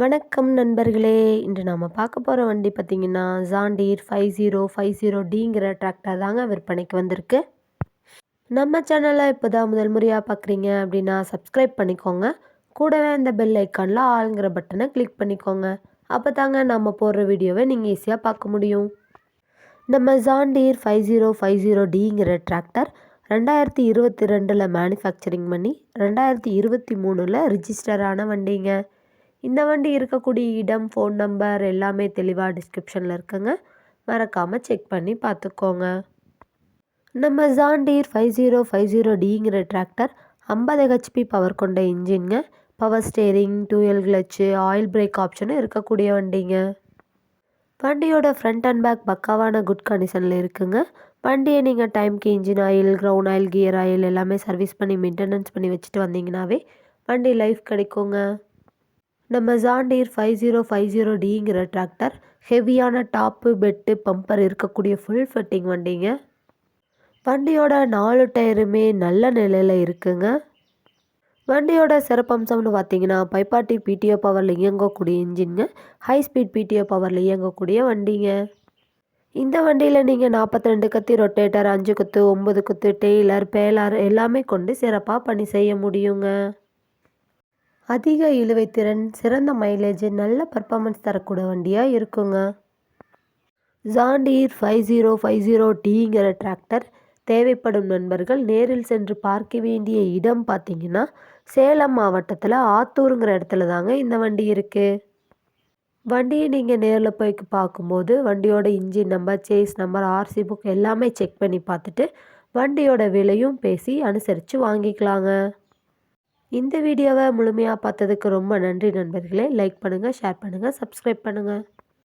வணக்கம் நண்பர்களே. இன்று நாம் பார்க்க போகிற வண்டி பார்த்திங்கன்னா John Deere five zero five zero டிங்கிற tractor தாங்க விற்பனைக்கு வந்திருக்கு. நம்ம சேனலை இப்போ தான் முதல் முறையாக பார்க்குறீங்க அப்படின்னா சப்ஸ்கிரைப் பண்ணிக்கோங்க. கூடவே இந்த பெல் ஐக்கானில் ஆளுங்கிற பட்டனை கிளிக் பண்ணிக்கோங்க. அப்போ தாங்க நம்ம போடுற வீடியோவை நீங்கள் ஈஸியாக பார்க்க முடியும். நம்ம John Deere five zero five zero டிங்கிற tractor ரெண்டாயிரத்தி இருபத்தி ரெண்டில் மேனுஃபேக்சரிங் பண்ணி ரெண்டாயிரத்தி இருபத்தி மூணில் ரிஜிஸ்டர் ஆன வண்டிங்க. இந்த வண்டி இருக்கக்கூடிய இடம் ஃபோன் நம்பர் எல்லாமே தெளிவாக டிஸ்கிரிப்ஷனில் இருக்குங்க. மறக்காமல் செக் பண்ணி பார்த்துக்கோங்க. நம்ம John Deere five zero five zero டிங்கிற tractor ஐம்பது ஹெச்பி பவர் கொண்ட இன்ஜின்ங்க power steering dual clutch oil brake ஆப்ஷனும் இருக்கக்கூடிய வண்டிங்க. வண்டியோட ஃப்ரண்ட் அண்ட் பேக் பக்காவான குட் கண்டிஷனில் இருக்குங்க. வண்டியை நீங்கள் டைம்க்கு engine oil crown oil gear oil எல்லாமே சர்வீஸ் பண்ணி மெயின்டெனன்ஸ் பண்ணி வச்சுட்டு வந்தீங்கன்னாவே வண்டி லைஃப் கிடைக்குங்க. நம்ம John Deere five zero five zero டிங்கிற tractor ஹெவியான டாப்பு பெட்டு பம்பர் இருக்கக்கூடிய ஃபுல் ஃபிட்டிங் வண்டிங்க. வண்டியோட நாலு டயருமே நல்ல நிலையில் இருக்குங்க. வண்டியோட சிறப்பம்சம்னு பார்த்தீங்கன்னா பைப்பாட்டி பிடிஓ பவரில் இயங்கக்கூடிய இன்ஜின்ங்க ஹை ஸ்பீட் பிடிஓ பவரில் இயங்கக்கூடிய வண்டிங்க. இந்த வண்டியில் நீங்கள் நாற்பத்தி ரெண்டு கத்தி ரொட்டேட்டர் அஞ்சு குத்து ஒம்பது குத்து டெய்லர் பேலர் எல்லாமே கொண்டு சிறப்பாக பணி செய்ய முடியுங்க. அதிக இழுவை திறன் சிறந்த மைலேஜ் நல்ல பர்ஃபார்மன்ஸ் தரக்கூடிய வண்டியாக இருக்குங்க. John Deere five zero five zero டிங்கிற tractor தேவைப்படும் நண்பர்கள் நேரில் சென்று பார்க்க வேண்டிய இடம் பார்த்தீங்கன்னா சேலம் மாவட்டத்தில் ஆத்தூருங்கிற இடத்துல தாங்க இந்த வண்டி இருக்குது வண்டியை நீங்கள் நேரில் போய் பார்க்கும்போது வண்டியோட engine number chassis number RC book எல்லாமே செக் பண்ணி பார்த்துட்டு வண்டியோட விலையும் பேசி அனுசரித்து வாங்கிக்கலாங்க. இந்த வீடியோவை முழுமையாக பார்த்ததுக்கு ரொம்ப நன்றி நண்பர்களே. லைக் பண்ணுங்கள் ஷேர் பண்ணுங்கள் சப்ஸ்கிரைப் பண்ணுங்கள்